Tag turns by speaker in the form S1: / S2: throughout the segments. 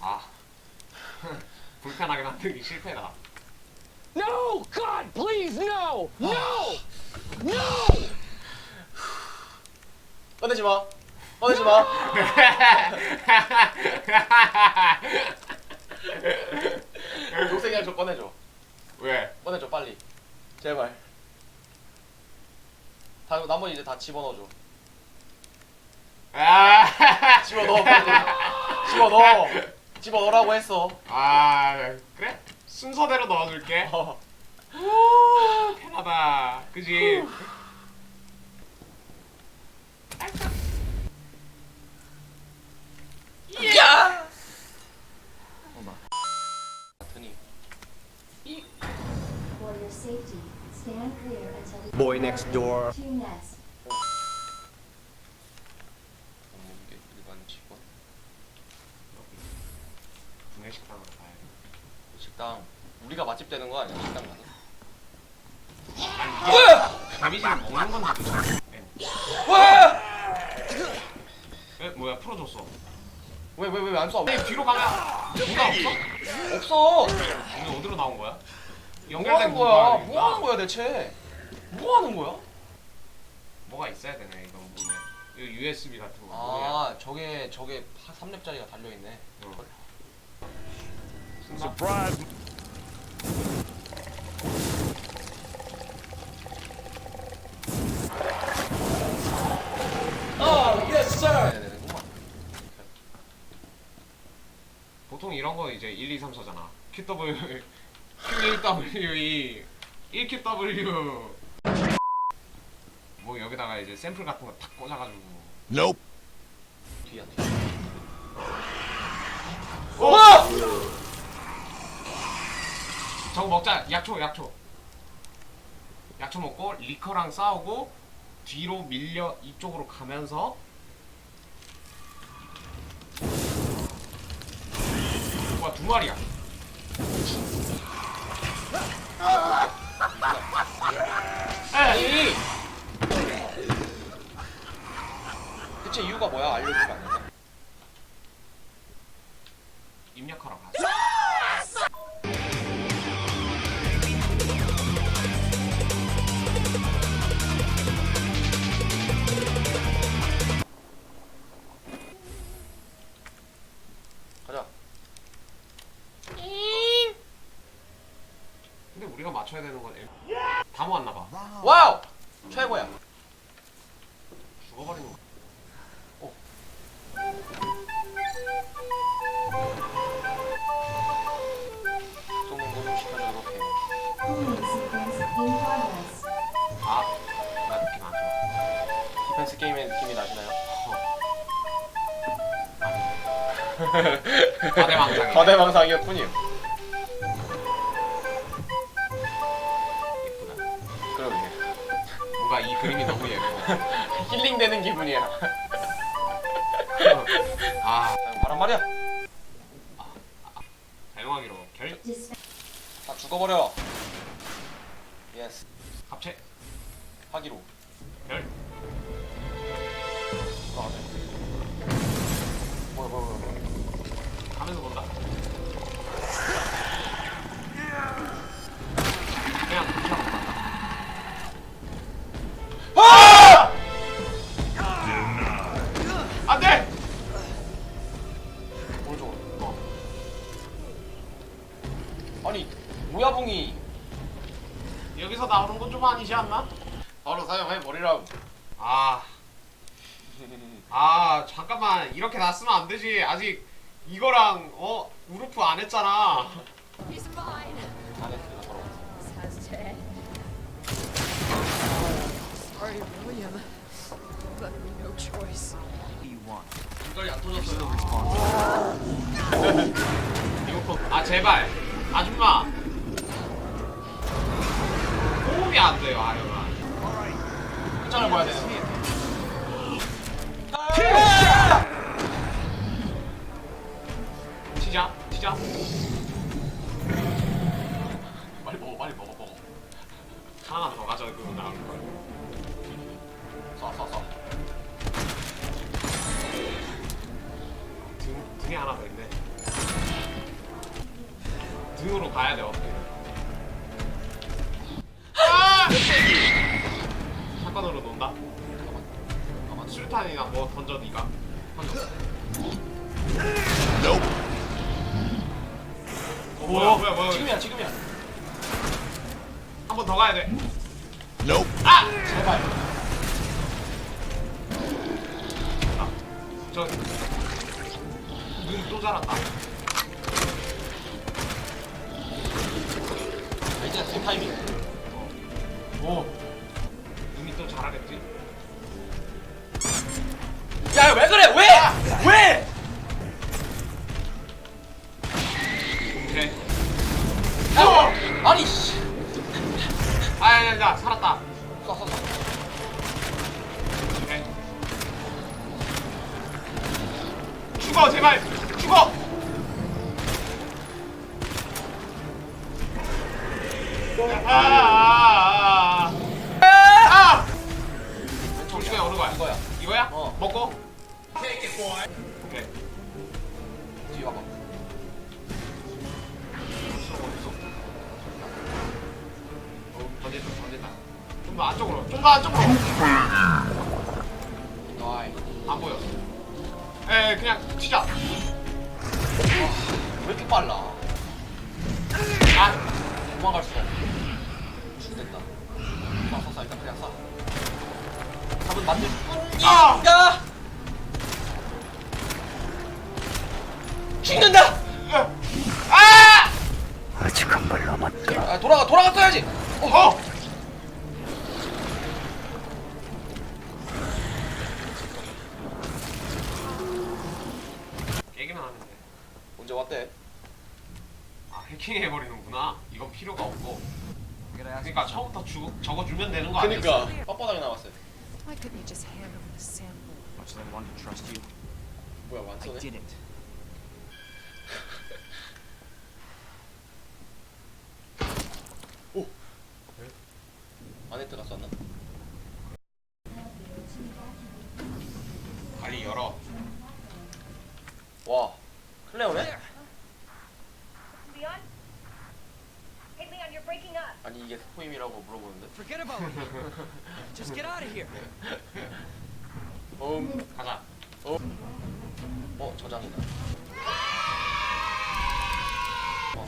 S1: 불편하게 만들기 실패다.
S2: No! God, please, no! No! No!
S3: 꺼내지 마. 꺼내지 마. 녹색이랑 저 꺼내줘.
S1: 왜?
S3: 꺼내줘 빨리. 제발. 다 나머지 이제 다 집어넣어줘.
S1: 아,
S3: 집어넣어 빨리. 집어넣어. 집어넣으라고 했어.
S1: 아 그래? 순서대로 넣어줄게.
S3: 어.
S1: 오, 편하다. 그지?
S3: 야! 같으니.
S4: For your safety, stand clear until the
S5: Boy next door.
S3: 이게 일반 직원.
S1: 구내식당으로 가야 돼.
S3: 식당. 우리가 맛집 되는 거 아니야? 식당 가서?
S1: 데미지는 먹는 건 되죠.
S3: 와!
S1: 에 뭐야 풀어줬어.
S3: 왜 왜 왜 안 쏴?
S1: 근데 뒤로 가면 누가 없어?
S3: 없어.
S1: 오늘 어디로 나온 거야?
S3: 뭐
S1: 연결된
S3: 하는 거야? 뭐 하는 거야 대체? 뭐 하는 거야?
S1: 뭐가 있어야 되네 이건 문에. 이거 USB 같은 거. 뭐야?
S3: 아 저게 저게 3렙짜리가 달려 있네.
S1: 어.
S5: Surprise.
S3: 해야 되는구만.
S1: 보통 이런 거 이제 1, 2, 3, 4잖아. QW, Q1W, 1QW. 뭐 여기다가 이제 샘플 같은 거 탁 꽂아가지고.
S5: Nope.
S3: 뒤야 뒤.
S1: 어!
S3: 와!
S1: 저거 먹자. 약초, 약초. 약초 먹고 리커랑 싸우고 뒤로 밀려 이쪽으로 가면서 와두 마리야.
S3: 아니. 대체 이유가 뭐야? 알려주면 안 돼?
S1: 입력하러 가자. 근데 우리가 맞춰야 되는 건 애- 다 모았나 봐.
S3: 와우! 최고야.
S1: 죽어버리는 거.
S4: Cleaning sequence in progress.
S1: 아, 나 느낌 안 좋아.
S3: 디펜스 게임의 느낌이 나시나요?
S1: 과대망상이.
S3: 과대망상이었군요.
S1: 그림이 너무 예뻐.
S3: 힐링되는 기분이야.
S1: 아,
S3: 자, 바란 말이야.
S1: 사용하기로 결.
S4: Disp-
S3: 다 죽어버려. 예스.
S1: 합체.
S3: 하기로.
S1: 결.
S3: 돌아가자. 뭐야 뭐야 뭐야.
S1: 가면서 본다.
S3: 아니 모야봉이
S1: 여기서 나오는 건 좀 아니지 않나?
S3: 바로 사용해 버리라고.
S1: 아, 아, 잠깐만. 이렇게 놨으면 안 되지. 아직 이거랑, 어, 우르프 안 했잖아.
S6: He's mine.
S3: 안 했으니까 서로.
S6: Sounds dead. Sorry, William. Left me no choice.
S1: 중간이 안 터졌어요. 아, 제발. 아줌마. 호흡이 안 돼요, 아유가.
S3: 끝장을 봐야 되는.
S1: 치자, 치자.
S3: 빨리 먹어 빨리 먹어 먹어.
S1: 하나만 더 가져, 그거 나올 걸.
S3: 쏴쏴 쏴.
S1: 가야 돼 어떻게 아! 사건으로 논다
S3: 잠깐만.
S1: 수류탄이나 뭐 던져 니가 던져 어, 뭐야 뭐야 뭐야
S3: 지금이야 지금이야.
S1: 한 번 더 가야 돼 아!
S3: 제발.
S1: 아, 저눈 또 자랐다
S3: 이제 지금 타이밍.
S1: 오 눈이 또 자라겠지?
S3: 야 왜 그래 왜? 왜?
S1: 아아아아 아! 둘 중에 어느 거야?
S3: 이거야.
S1: 이거야?
S3: 어.
S1: 먹고? 오케이
S3: 뒤에.
S1: 어딨어? 어, 던진다 던진다 좀더 안쪽으로 좀 더 안쪽으로
S3: 아이.
S1: 안 보여 에 그냥 튀자
S3: 왜 이렇게 빨라?
S1: 아
S3: 도망갈 수가 없어. 죽겠다. 쏴, 쏴, 쏴. 일단 그냥 쏴. 답은 만들 뿐이야.
S1: 아!
S3: 야! 죽는다!
S1: 아!
S3: 아, 돌아가, 돌아갔어야지!
S1: 어! 깨기만 하면 돼.
S3: 언제 왔대?
S1: 아 해킹해버리는구나. 이건 필요가 없고. 그러니까 처음부터 주, 적어주면 되는 거 아니야?
S3: 그니까. 빳빳하게 나왔어요.
S6: Why couldn't you just hand over the sample?
S5: Much as I wanted to trust you,
S3: 뭐야,
S5: I
S3: 완전해?
S5: didn't.
S3: 안에 들어갔어, 안 나?
S1: 빨리 열어.
S3: 와, 클레어네?
S7: Leon? Hey, Leon, you're breaking up.
S3: 아니, 스포임이라고 물어보는데.
S5: Forget about it. Just get out of here.
S3: 음,
S1: 가자.
S3: 어, 저장이다. 어,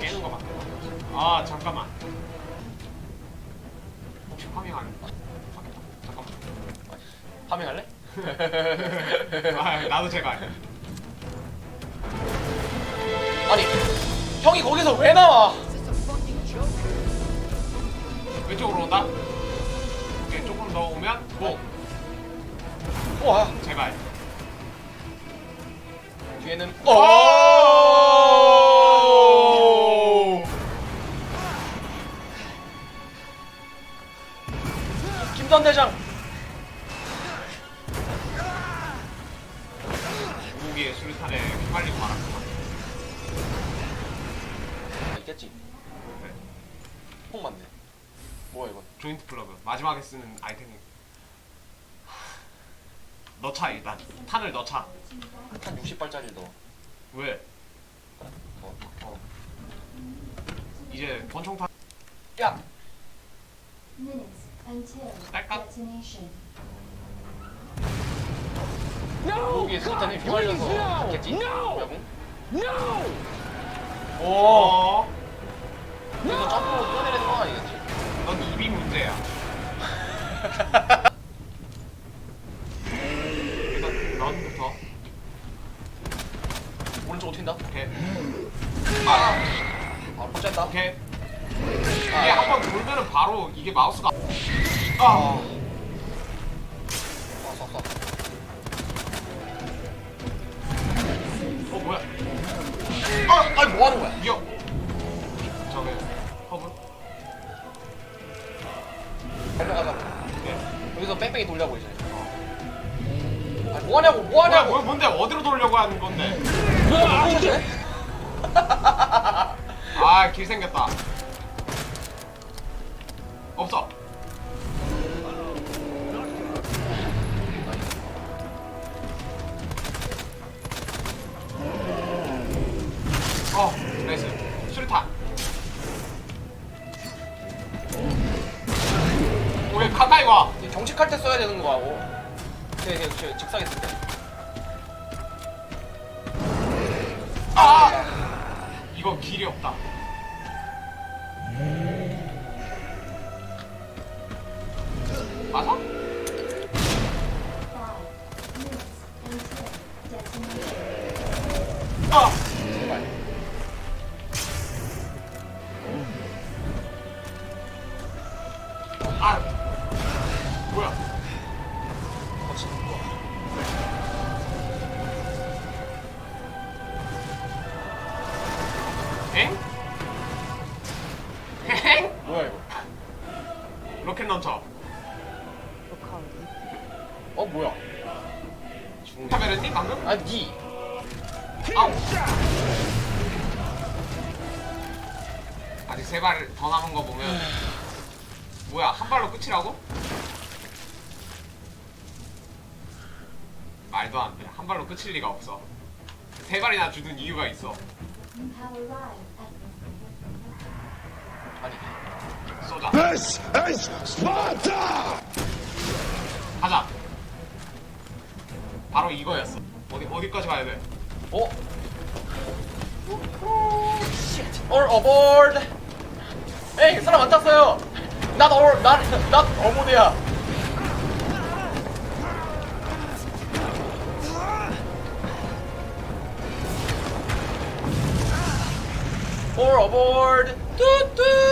S1: 깨는 거 같아. 아 잠깐만. 혹시 파밍 안? 잠깐만.
S3: 파밍할래?
S1: 아 나도 제발.
S3: 아니, 형이 거기서 왜 나와?
S1: 왼쪽으로 온다. 오케이 조금 더 오면 고.
S3: 와,
S1: 제발.
S3: 뒤에는
S1: 오!
S3: 김선 대장.
S1: 무기의 수류탄에 휘말리고 말았구만.
S3: 아, 있겠지.
S1: 네.
S3: 폭 맞네. 뭐야 이건?
S1: 조인트 플러그 마지막에 쓰는 아이템이. 넣자 일단 탄을 넣자.
S3: 한 60발짜리 넣어.
S1: 왜?
S3: 어, 어.
S1: 이제 권총탄
S3: 야,
S4: Minutes until
S1: Backup.
S4: detonation.
S2: No!
S3: 거기에 수류탄에
S2: God, please,
S3: 휘말려서
S2: no!
S3: 갔겠지?
S2: No!
S3: 뭐야고?
S2: No!
S1: 오.
S3: 그래서 점프로 뛰어내리는 건
S1: 일단 넌부터.
S3: 오른쪽으로 튄다.
S1: 오케이.
S3: 아, 바로 꽂혔다.
S1: 오케이.
S3: 아,
S1: 이게 한 번 돌면은 바로 이게 마우스가.
S3: 아,
S1: 아.
S3: 쏴, 쏴, 쏴.
S1: 어 뭐야?
S3: 아, 아니 뭐 하는 거야?
S1: 이겨.
S3: 여기서 뺑뺑이 돌려고 이제. 아니 뭐 하냐고, 뭐
S1: 뭐야?
S3: 하냐고.
S1: 뭐, 뭔데? 어디로 돌려고 하는 건데?
S3: 꽂혔네?
S1: 아, 길 생겼다. 없어.
S3: 거 하고. 제, 제, 제 직사했을 때.
S1: 아! 이거 길이 없다. 맞아? 아! 로켓 런처.
S3: 어 뭐야?
S1: 카메라니 방금?
S3: 아 니.
S1: 아우. 아직 세 발 더 남은 거 보면 뭐야 한 발로 끝이라고? 말도 안 돼. 한 발로 끝일 리가 없어. 세 발이나 주둔 이유가 있어.
S4: You have arrived at
S3: 아니.
S1: 쏘자.
S2: This is Sparta!
S1: 가자. 바로 이거였어. 어디 어디까지 가야 돼?
S3: 어? All aboard! 에이 사람 안 탔어요. 난 all 난난 어모드야. All aboard! 뚜뚜!